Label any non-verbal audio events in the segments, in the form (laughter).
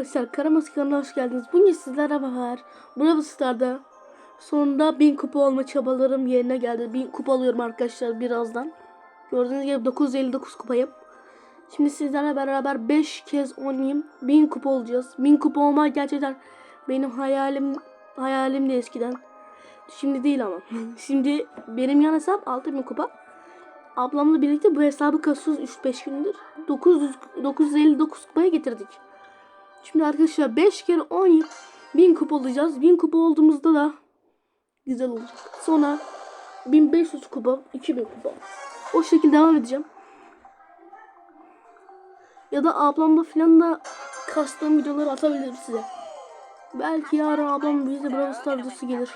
Arkadaşlar Karamas kanalına hoş geldiniz. Bugün sizlerle beraber Bravo Star'da sonunda 1000 kupa olma çabalarım yerine geldi. 1000 kupa alıyorum arkadaşlar birazdan. Gördüğünüz gibi 959 kupayım. Şimdi sizlerle beraber 5 kez oynayayım. 1000 kupa olacağız. 1000 kupa olmak gerçekten benim hayalim hayalimdi eskiden. Şimdi değil ama. (laughs) Şimdi benim yan hesap 6000 kupa. Ablamla birlikte bu hesabı kasıyoruz 3-5 gündür. 900, 959 kupaya getirdik. Şimdi arkadaşlar 5 kere 10 yıl 1000 kupa olacağız. 1000 kupa olduğumuzda da güzel olacak. Sonra 1500 kupa, 2000 kupa. O şekilde devam edeceğim. Ya da ablamla falan da kastığım videoları atabilirim size. Belki yarın ablam bize Brawl Star videosu gelir.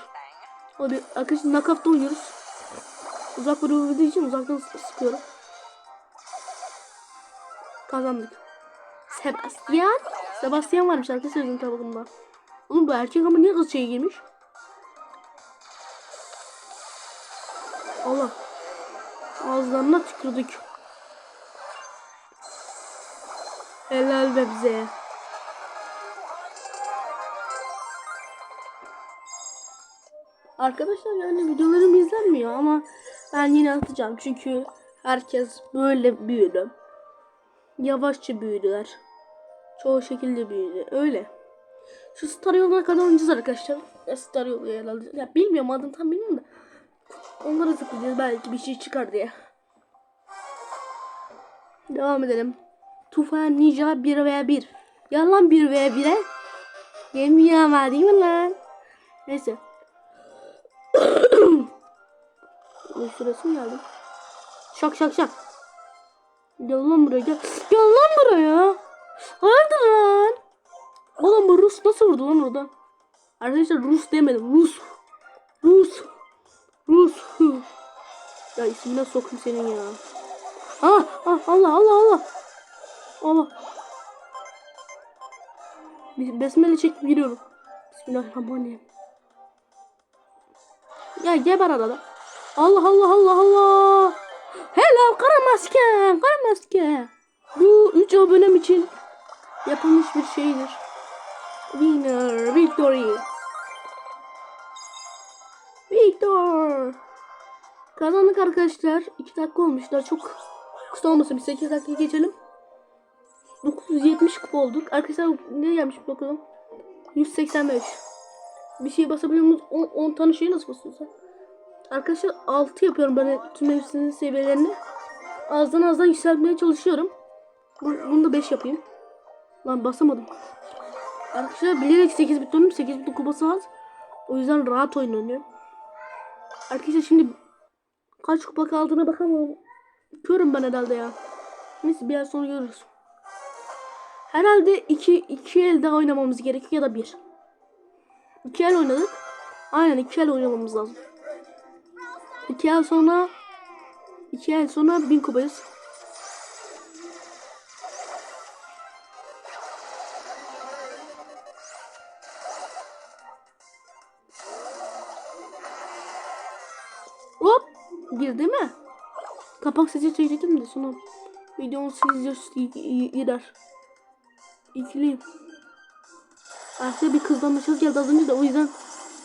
O arkadaşlar nakafta oynuyoruz. Uzak video için uzaktan sı- sıkıyorum. Kazandık. Sebastian. Sebastian varmış arkadaşlar bizim tabakında. Oğlum bu erkek ama niye kız şey giymiş? Allah. Ağızlarına tükürdük. Helal be bize. Arkadaşlar yani videolarım izlenmiyor ama ben yine atacağım çünkü herkes böyle büyüdü. Yavaşça büyüdüler. Çoğu şekilde büyüdü. Öyle. Şu Star yoluna kadar oynayacağız arkadaşlar. Ya Star yolu herhalde. Ya bilmiyorum adını tam bilmiyorum da. Onlara tıklayacağız belki bir şey çıkar diye. Devam edelim. Tufan Ninja 1 veya 1. Ya lan 1 veya 1'e. Yemiyor ama değil mi lan? Neyse. (coughs) Ne sırası mı geldi? Şak şak şak. Gel lan buraya gel. Gel buraya. Hayırdır lan? Oğlum bu Rus nasıl vurdu lan orada? Arkadaşlar Rus demedim. Rus. Rus. Rus. Ya ismine sokayım senin ya. Ah, ah Allah Allah Allah. Allah. Besmele çekip giriyorum. Bismillahirrahmanirrahim. Ya geber arada. Allah Allah Allah Allah. Helal kara maske. Kara maske. Bu 3 abonem için yapılmış bir şeydir. Winner, victory. Victor. Kazandık arkadaşlar. 2 dakika olmuşlar. Çok kısa olmasın. Bir 8 dakika geçelim. 970 kupa olduk. Arkadaşlar ne gelmiş bakalım. 185. Bir şey basabiliyor musunuz? 10, 10 tane şey nasıl basıyorsun? Arkadaşlar 6 yapıyorum ben tüm hepsinin seviyelerini. Azdan azdan yükseltmeye çalışıyorum. Bu- Bunu da 5 yapayım. Lan basamadım. Arkadaşlar bilerek 8 bit oynuyorum. 8 bit kupası az. O yüzden rahat oyun oynuyorum. Arkadaşlar şimdi kaç kupa kaldığına bakamam. Körüm ben herhalde ya. Neyse bir ay sonra görürüz. Herhalde 2 2 el daha oynamamız gerekiyor ya da 1. 2 el oynadık. Aynen 2 el oynamamız lazım. 2 el sonra 2 el sonra 1000 kupayız. Kapak sesi çekecektim de sonra videonun sesi gider. İkiliyim. Arkadaşlar bir kızdan mesaj geldi az önce de o yüzden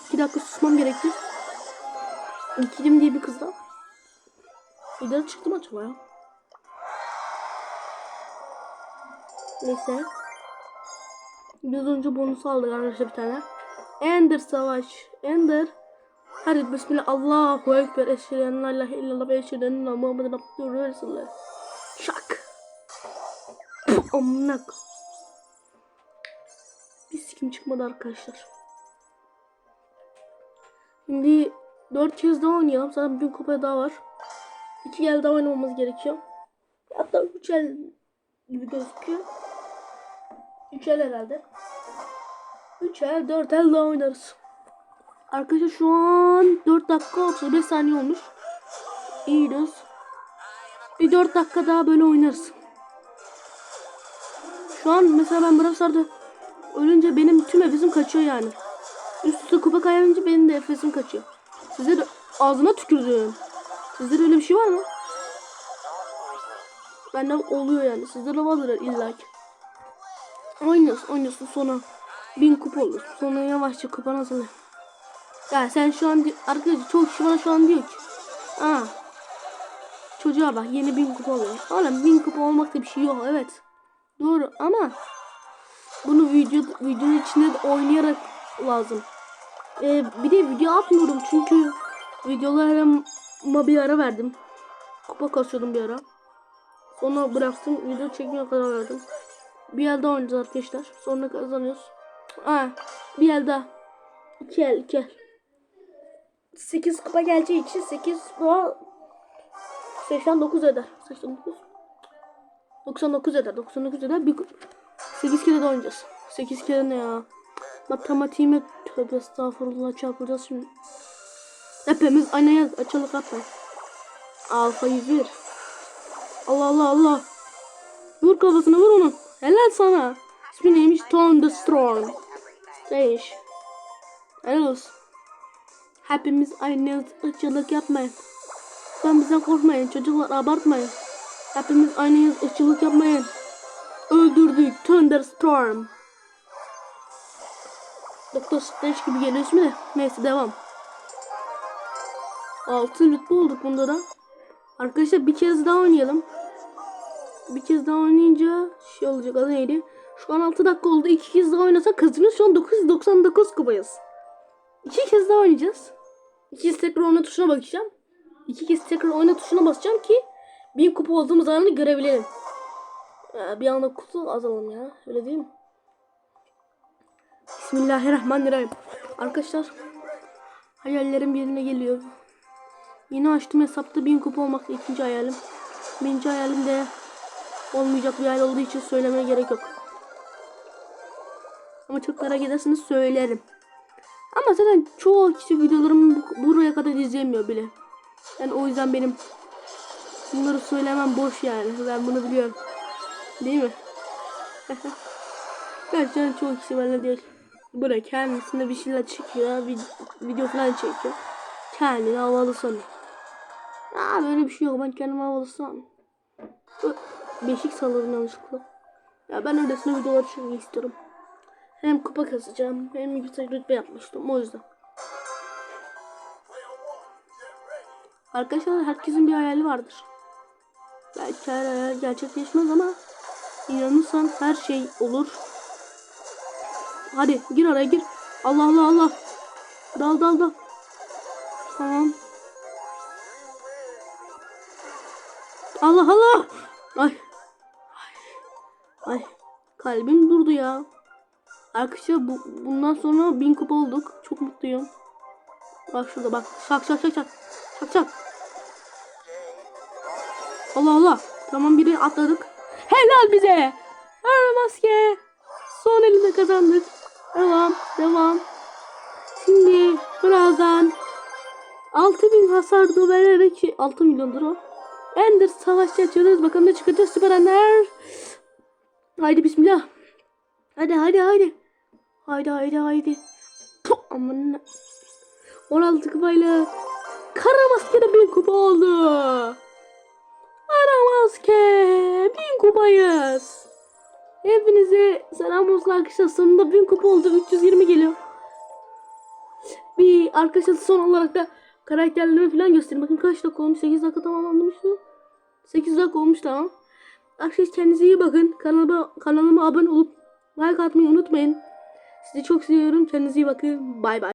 2 dakika susmam gerekti. İkilim diye bir kızdan. İleri çıktım acaba ya. Neyse. Biraz önce bonus aldık arkadaşlar bir tane. Ender savaş. Ender. Hadi bismillah Allahu ekber. Eşhedü en la ilahe illallah ve eşhedü enne Muhammeden abdühü ve resulühü. Şak. Amına Bir sikim çıkmadı arkadaşlar. Şimdi 4 kez daha oynayalım. Zaten bir kupa daha var. 2 el daha oynamamız gerekiyor. Hatta 3 el gibi gözüküyor. 3 el herhalde. 3 el 4 el daha oynarız. Arkadaşlar şu an 4 dakika 35 saniye olmuş. İyi gidiyoruz. Bir 4 dakika daha böyle oynarız. Şu an mesela ben Brawl Stars'da ölünce benim tüm nefesim kaçıyor yani. Üst üste kupa kaybedince benim de nefesim kaçıyor. Size de ağzına tükürdüm. Sizde de öyle bir şey var mı? Bende oluyor yani. Sizde de vardır illa ki. Oynuyorsun oynuyorsun sonra bin kupa olur. Sonra yavaşça kupan azalıyor. Ya sen şu an arkadaşlar çok kişi bana şu an diyor ki. Aa. Çocuğa bak yeni bin kupa oluyor. Oğlum bin kupa olmakta bir şey yok evet. Doğru ama bunu video videonun içinde de oynayarak lazım. Ee, bir de video atmıyorum çünkü videolarıma bir ara verdim. Kupa kasıyordum bir ara. Sonra bıraktım video çekmeye karar verdim. Bir elde oynayacağız arkadaşlar. Sonra kazanıyoruz. Aa, bir el daha. İki el, iki el. 8 kupa geleceği için 8 kupa 89 eder. 89 99 eder. 99 eder. Bir 8 kere de oynayacağız. 8 kere ne ya? Matematiğime tövbe estağfurullah çarpacağız şimdi. Hepimiz aynaya açılık yapma. Alfa 101. Allah Allah Allah. Vur kafasına vur onun. Helal sana. İsmi neymiş? Tom the Storm. Değiş. Helal olsun. Hepimiz aynı ırkçılık yapmayın. Ben bizden korkmayın. Çocuklar abartmayın. Hepimiz aynı ırkçılık yapmayın. Öldürdük. Thunderstorm. Doktor Strange gibi geliyor ismi de. Neyse devam. Altı rütbe olduk bunda da. Arkadaşlar bir kez daha oynayalım. Bir kez daha oynayınca şey olacak adı neydi? Şu an 6 dakika oldu. İki kez daha oynasak kazanıyoruz. Şu an 999 kupayız. İki kez daha oynayacağız. İki kez tekrar oyna tuşuna bakacağım. İki kez tekrar oyna tuşuna basacağım ki bin kupa olduğumuz anı görebilirim. Ya bir anda kutu azalım ya. Öyle değil mi? Bismillahirrahmanirrahim. Arkadaşlar hayallerim yerine geliyor. Yeni açtığım hesapta bin kupa olmak ikinci hayalim. Birinci hayalim de olmayacak bir hayal olduğu için söylemeye gerek yok. Ama çok merak ederseniz söylerim. Ama zaten çoğu kişi videolarımı bu- buraya kadar izleyemiyor bile. Yani o yüzden benim bunları söylemem boş yani. Ben bunu biliyorum. Değil mi? (laughs) Gerçekten çoğu kişi bana diyor. Buraya kendisine bir şeyler çekiyor. vid- Video falan çekiyor. Kendini havalı sanıyor. Ya böyle bir şey yok. Ben kendimi havalı sanmıyorum. Beşik salladım yanlışlıkla. Ya ben öylesine videolar çekmek istiyorum. Hem kupa kasacağım hem yüksek rütbe yapmıştım o yüzden. Arkadaşlar herkesin bir hayali vardır. Belki her hayal gerçekleşmez ama inanırsan her şey olur. Hadi gir araya gir. Allah Allah Allah. Dal dal dal. Tamam. Allah Allah. Ay. Ay. Ay. Kalbim durdu ya. Arkadaşlar bu, bundan sonra bin kupa olduk. Çok mutluyum. Bak şurada bak. Şak şak şak şak. Şak şak. Allah Allah. Tamam biri atladık. Helal bize. Ara maske. Son elinde kazandık. Devam. Devam. Şimdi birazdan 6000 hasar vererek 6 milyondur o. Ender savaşçı açıyoruz. Bakalım ne çıkacak süper ender. Haydi bismillah. Hadi hadi hadi. Haydi haydi haydi. Puh, Aman. 16 kupayla kara maskede bin kupa oldu. Kara maske bin kupayız. Hepinize selam olsun arkadaşlar. Sonunda bin kupa oldu. 320 geliyor. Bir arkadaşlar son olarak da karakterlerimi falan göstereyim. Bakın kaç dakika olmuş? 8 dakika tamamlanmış mı? 8 dakika olmuş tamam. Arkadaşlar kendinize iyi bakın. Kanalıma, kanalıma abone olup like atmayı unutmayın. Sizi çok seviyorum. Kendinize iyi bakın. Bay bay.